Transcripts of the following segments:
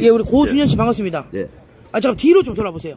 예, 우리 고준현 씨 반갑습니다. 예. 아, 잠깐 뒤로 좀 돌아보세요.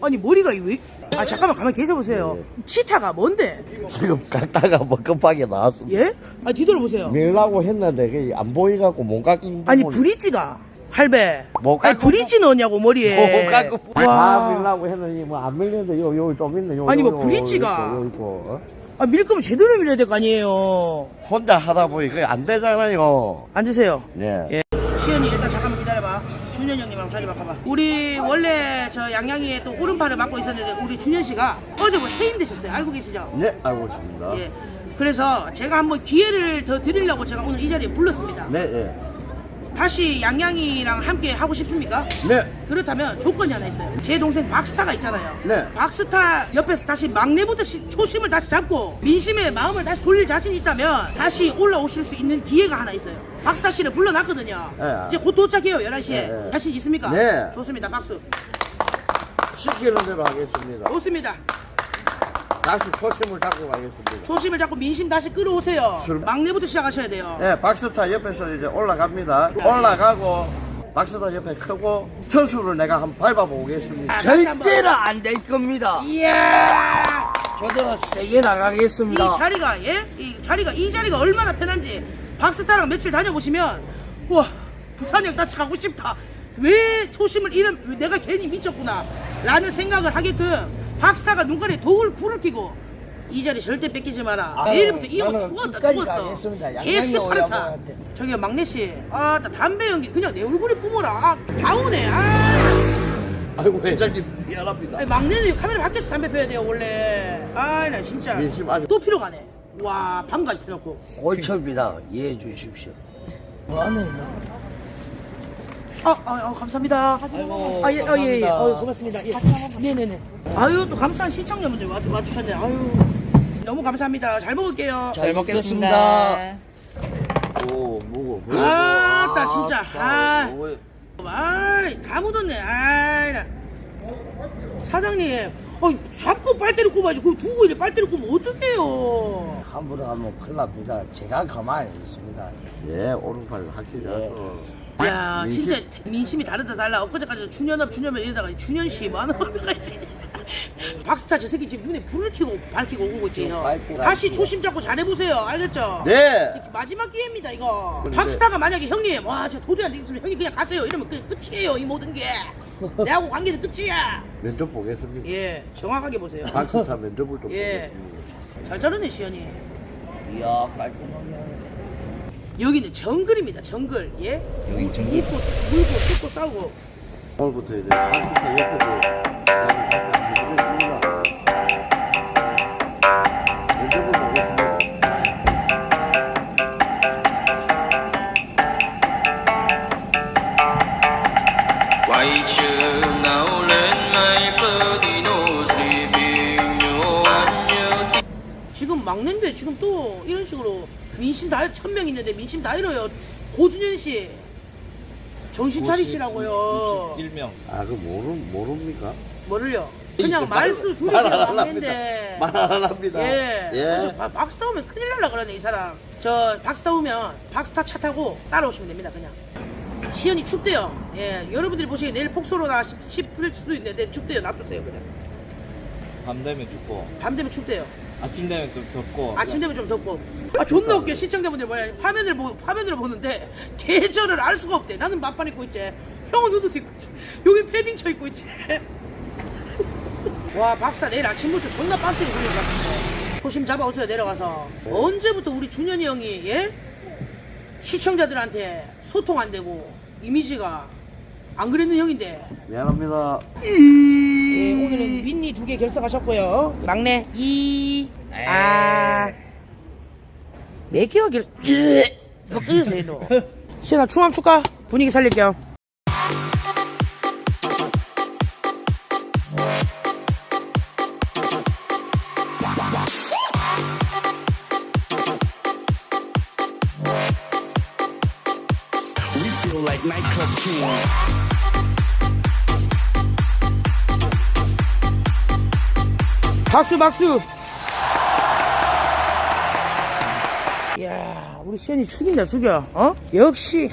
아니, 머리가 왜? 아, 잠깐만 가만히 계셔보세요. 치타가 뭔데? 지금 깎다가 뭐 급하게 나왔습니다. 예? 아, 뒤돌아보세요. 밀라고 했는데 그게 안 보이갖고 못 깎인 아니, 부분이- 브릿지가 할배. 못 아니, 브릿지 넣었냐고, 머리에. 못 깎고 다 와. 밀라고 했는데 뭐 안 밀리는데 요, 요, 좀 있네. 요, 아니, 요, 뭐 요, 브릿지가. 요 있고, 요 있고, 어? 아, 밀 거면 제대로 밀어야 될 거 아니에요. 혼자 하다 보니 그게 안 되잖아요. 앉으세요. 네. 예. 시연이 일단 잠깐만 기다려봐. 준현 형님랑 자리 바꿔봐. 우리 원래 저 양양이의 또 오른팔을 맡고 있었는데 우리 준현 씨가 어제 뭐 해임되셨어요. 알고 계시죠? 네, 알고 있습니다. 예. 그래서 제가 한번 기회를 더 드리려고 제가 오늘 이 자리에 불렀습니다. 네, 예. 다시 양양이랑 함께 하고 싶습니까? 네. 그렇다면 조건이 하나 있어요. 제 동생 박스타가 있잖아요. 네. 박스타 옆에서 다시 막내부터 시- 초심을 다시 잡고 민심의 마음을 다시 돌릴 자신이 있다면 다시 올라오실 수 있는 기회가 하나 있어요. 박스타 씨를 불러놨거든요. 네. 이제 곧 도착해요. 11시에. 네, 네. 자신 있습니까? 네. 좋습니다. 박수. 시키는 대로 하겠습니다. 좋습니다. 다시 초심을 잡고 가겠습니다. 초심을 잡고 민심 다시 끌어오세요. 술- 막내부터 시작하셔야 돼요. 네, 박스타 옆에서 이제 올라갑니다. 올라가고 박스타 옆에 크고 천수를 내가 한번 밟아보겠습니다. 아, 다시 한번. 절대로 안 될 겁니다. 이야! 저도 세게 나가겠습니다. 이 자리가 예? 이 자리가 이 자리가 얼마나 편한지 박스타랑 며칠 다녀보시면 와 부산역 다시 가고 싶다. 왜 초심을 잃은 왜 내가 괜히 미쳤구나 라는 생각을 하게끔 박스타가 눈가리에 도울 불을 켜고 이 자리 절대 뺏기지 마라. 아유, 내일부터 이거 나는 죽었다 끝까지 죽었어. 가겠습니다. 양양이 개스파르타. 저기요 막내 씨, 아, 나 담배 연기 그냥 내 얼굴에 뿜어라. 아, 다우네. 아. 아이고, 회장님, 미안합니다. 아니, 막내는 카메라 밖에서 담배 피워야 돼요 원래. 아, 나 진짜. 민심 아주- 또 피러 가네. 와, 밤까지 피놓고. 골철입니다. 이해해 주십시오. 뭐하네, 아, 아, 아, 감사합니다. 아이고, 아, 예, 아, 예, 예. 감사합니다. 어, 고맙습니다. 예. 네네네. 아유, 또 감사한 시청자분들 와, 와주셨네. 아유. 너무 감사합니다. 잘 먹을게요. 잘 먹겠습니다. 오, 무거. 아, 나 진짜. 아. 무거. 아이, 다 묻었네. 아이, 나. 사장님. 어, 자꾸 빨대를 꼽아야지. 그거 두고 이제 빨대를 꼽으면 어떡해요. 함부로 하면 큰일 납니다. 제가 가만히 있습니다. 예, 오른팔 확실히 예. 하고. 야, 민심- 진짜 민심이 다르다 달라. 엊그제까지 준현업 준현업 이러다가 준현씨 많은 말가 박스타 저 새끼 지금 눈에 불을 켜고 밝히고 오고 있지 형. 밝고 다시 밝고. 초심 잡고 잘해보세요. 알겠죠? 네. 마지막 기회입니다 이거. 근데- 박스타가 만약에 형님 와 저 도저히 안 되겠으면 형님 그냥 가세요 이러면 그냥 끝이에요 이 모든 게. 내하고 관계는 끝이야. 면접 보겠습니다. 예, 정확하게 보세요. 박스타 면접을 좀 예. 보겠습니다. 잘 자르네 시연이. 이야, 깔끔하게. 여기는 정글입니다 정글. 예? 여기 정글. 물고 물고 뜯고 싸우고. 오늘부터 이제 박스타 옆에도 시간을 갖고 지금 막내인데 지금 또 이런 식으로 민심 다 천명 있는데 민심 다 잃어요. 고준현 씨 정신 차리시라고요. 아, 그 모르, 모릅니까? 뭐를요? 그냥 말- 말수 줄이세요 말안 막내인데. 말안 합니다. 예. 예. 아주 바- 박스 타 오면 큰일 날라 그러네 이 사람. 저 박스 타 오면 박스 타 차 타고 따라오시면 됩니다 그냥. 시연이 춥대요. 예. 여러분들이 보시기에 내일 폭소로나 싶- 싶을 수도 있는데 춥대요. 놔두세요 그냥. 밤 되면 춥고 밤 되면 춥대요. 아침 되면 좀 덥고 아침 되면 좀 덥고. 아 존나 웃겨 시청자분들 뭐야 화면을 보 화면을 보는데 계절을 알 수가 없대. 나는 맞반 입고 있지. 형은 후드 입고 있지. 여기 패딩 쳐 입고 있지. 와 박사 내일 아침부터 존나 빡세게 굴릴 것 같은데. 초심 잡아오세요 내려가서. 언제부터 우리 준현이 형이 예 시청자들한테 소통 안 되고 이미지가 안 그랬는 형인데. 미안합니다. 예, 오늘은 윈니 두 개 결석하셨고요. 막내 이, 아, 네 개가 결, 으, 너 끊으세요, 너. 시연아, 춤 한번 출까? 분위기 살릴게요. people like nightclub kings. 박수 박수 이야 우리 시연이 죽인다 죽여 어? 역시